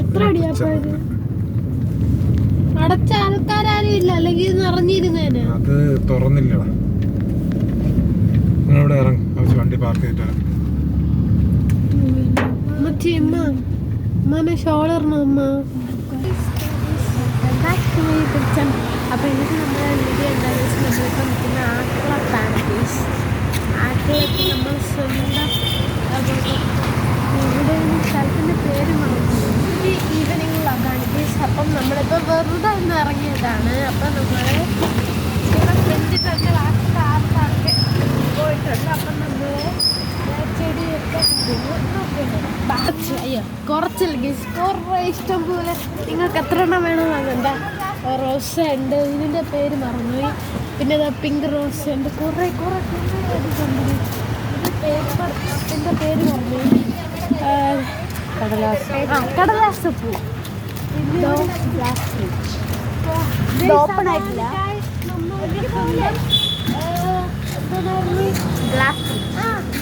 എത്ര അടിയാ പോയത്? അടച്ച ആൾക്കാരും ഇല്ല. അല്ലെങ്കിൽ നിറഞ്ഞിരുന്നേനെ അത് തുറന്നില്ലടാ. നിങ്ങളിവിടെ ഇറങ്ങും. കുറച്ച് വണ്ടി പാർക്ക് ചെയ്തിട്ട് മറ്റേ അമ്മ അമ്മനെ ഷോളറിന് അമ്മ അപ്പോൾ എന്നിട്ട് നമ്മുടെ വീഡിയോ എന്താണെന്ന് വെച്ചാൽ നമ്മളിപ്പോൾ നിൽക്കുന്ന ആക്കുളത്താണ് പ്ലീസ് ആക്കുളത്ത് നമ്മൾ സ്വന്തം അതുപോലെ ഇവിടെ ഒരു സ്ഥലത്തിന്റെ പേര് മറന്നു ഒരു ഈവനിങ് വ്ളോഗാണ് പ്ലീസ് അപ്പം നമ്മളിപ്പോൾ വെറുതെ ഒന്ന് ഇറങ്ങിയതാണ്. അപ്പം നമ്മൾ ഇവിടെ ലാസ്റ്റ് ആ കാർ പാർക്ക് പോയിട്ടുണ്ട്. അപ്പം നമ്മൾ ചെടിയൊക്കെ അയ്യോ കുറച്ചില്ല ഗീസ് കുറേ ഇഷ്ടം പോലെ. നിങ്ങൾക്ക് എത്ര എണ്ണം വേണമെന്നാണ് എന്താ റോസ് ഉണ്ട്. ഇതിന്റെ പേര് മറന്നുപോയി. പിന്നെ ഇതാ പിങ്ക് റോസ് ഉണ്ട്. കുറേ കുറേ കുറേ ഇതുണ്ട് ഇത് പേപ്പർ പേര് മറന്നുപോയി. കടലാസ്. ആ കടലാസ് പൂ. ഓപ്പൺ ആയിട്ടില്ല.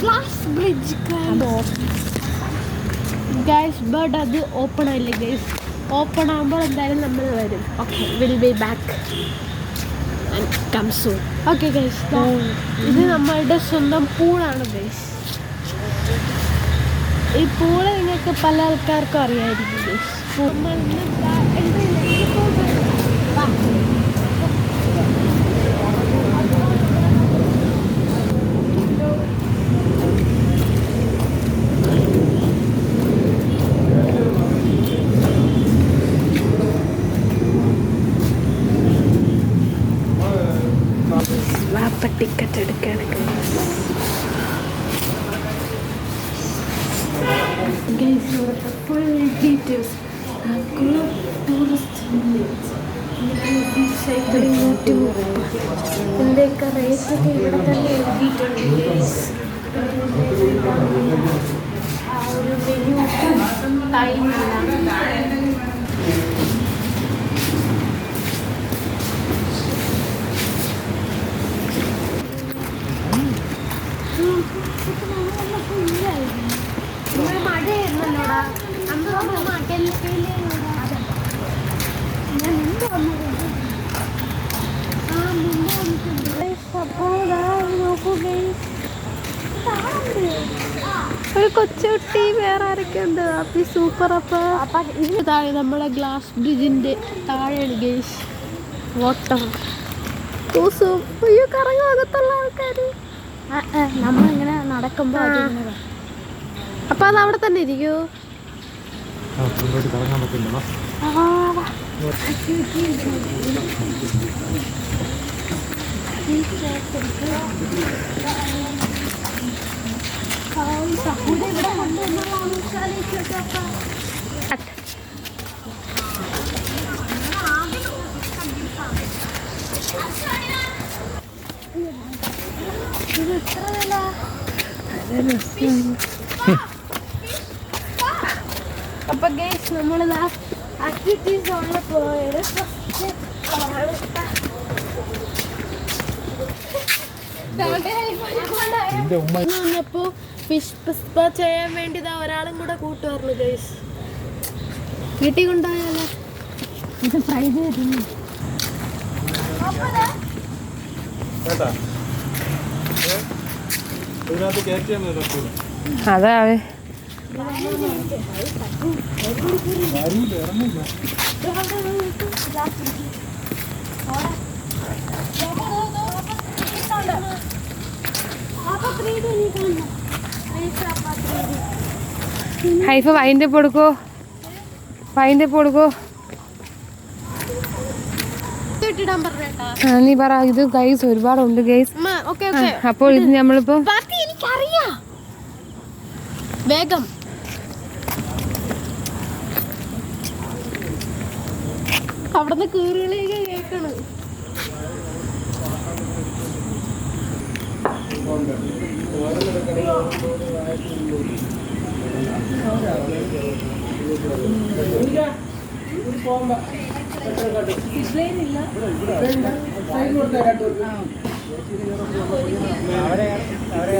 ഗ്ലാസ് ബ്രിഡ്ജ് ഗൈസ് ബട്ട് അത് ഓപ്പൺ ആയില്ല ഗൈസ് ഓപ്പൺ ആകുമ്പോൾ എന്തായാലും നമ്മൾ വരും. Okay will be back come soon okay guys ഇത് നമ്മളുടെ സ്വന്തം പൂളാണ് ഗൈസ് ഈ പൂൾ നിങ്ങൾക്ക് പല ആൾക്കാർക്കും അറിയായിരിക്കും ഗൈസ് വാപ്പ ടിക്കറ്റ് എടുക്കുകയാണ് ഗൈസ് ഫുൾ ഡീറ്റെയിൽസ് ഇതിന്റെയൊക്കെ റേറ്റൊക്കെ ഇവിടെ തന്നെ എഴുതിയിട്ടുണ്ട് ആ ഒരു മെനു ടൈമിലാണ് ഒരു കൊച്ചുകുട്ടി വേറെ ആരൊക്കെ ഉണ്ട് അപ്പി. സൂപ്പർ അപ്പ താഴെ നമ്മളെ ഗ്ലാസ് ബ്രിഡ്ജിന്റെ താഴെയാണ് ഗേസ്. വാട്ടർ അയ്യോ കറങ്ങാകത്തുള്ള ആൾക്കാര്. നമ്മളിങ്ങനെ നടക്കുമ്പോൾ ആ. അപ്പൊ അത് അവിടെ തന്നെ ഇരിക്കൂ. കറങ്ങാൻ പറ്റില്ല. അപ്പൊ ഗേസ് നമ്മളിതാ ആക്ടിവിറ്റീസ് സോണിൽ പോയത് വന്നപ്പോ ഫിഷ് പിസ്പ ചെയ്യാൻ വേണ്ടി ഇതാ ഒരാളും കൂടെ കൂട്ടുവായിരുന്നു ഗൈസ് വീട്ടിൽ കൊണ്ടുപോയാലോ? ഇത് ഫ്രൈ ചെയ്തിരുന്നു. കേട്ടാ? ഇതിനകത്ത് കയറ്റിയാൽ മതി പറ്റൂല അതാ വരൂല ഇറങ്ങില്ല ഹൈഫ് വൈന്റെ പൊടുക്കോ? വൈന്റെ പൊടുക്കോ? നീ പറ ഇത് ഗൈസ് ഒരുപാടുണ്ട് ഗൈസ് അപ്പോൾ ഇത് നമ്മളിപ്പോ വേഗം. അവിടുന്ന് കീറുകളിലേക്ക് കേൾക്കണ് അവരെ അവരെ